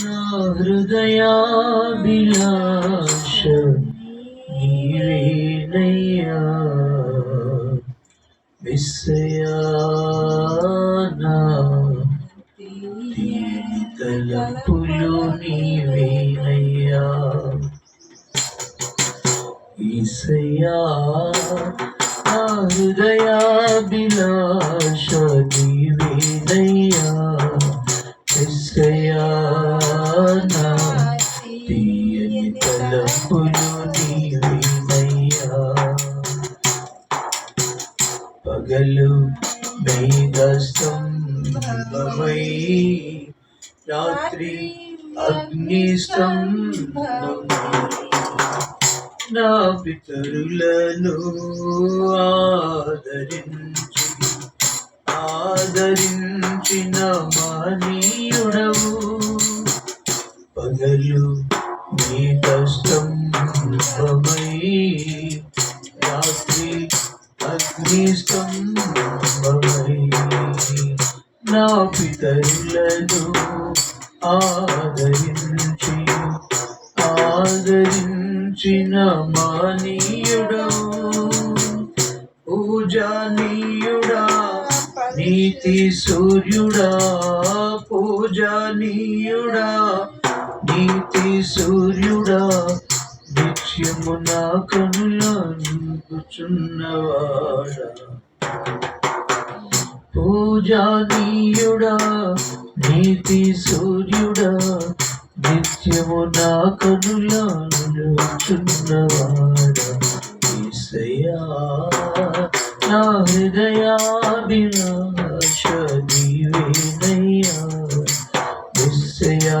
నా హృదయాభిలాష నీవేనయ్యా విస్సయా నా తలపులు నీవేనయ్యా ఈసయా నా హృదయాభిలాష తీయని తలపులు నీవేనయ్యా పగలు మేఘస్తంభమై రాత్రి అగ్నిస్తంభమై నా పితరులను ఆదరించి ఆదరించిన మానీయుడవు. పగలు నీ కష్టంభమై రాత్రి అగ్నిస్తంభమై. నా పితరులను ఆదరించి ఆదరించిన మానీయుడవు పూజానీయుడా నీతి సూర్యుడా పూజానీయుడా. నీతి సూర్యుడా నిత్యము నా కనుల నింపుచున్నవాడా. పూజనీయుడా నీతి సూర్యుడా నిత్యము నా కనుల నిలుచున్నవాడా. ఈసయ్యా నా హృదయాభిలాష నీవేనయ్యా. ఈసయ్యా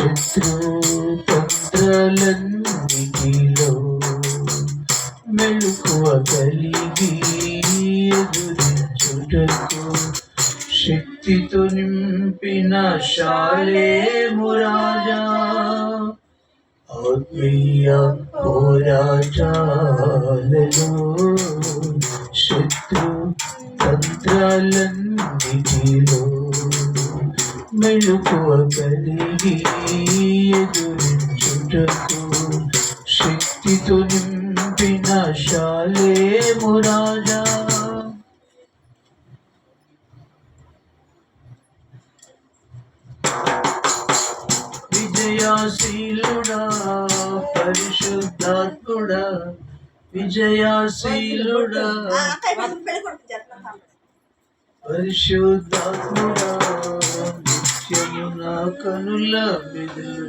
శత్రు తంత్రాలన్నిటిలో కలిగి ఎదురించుటకు శక్తితో నింపిన శాలేము రాజా. ఆత్మీయ పోరాటాలలో మెలకువ కలిగి ఎదురించుటకు శక్తితో నింపిన శాలేము రాజా విజయాశీలుడా పరిశుద్ధాత్ముడా విజయాశీలుడా పరిశుద్ధాత్ముడా నిత్యము నా కనుల మెదులు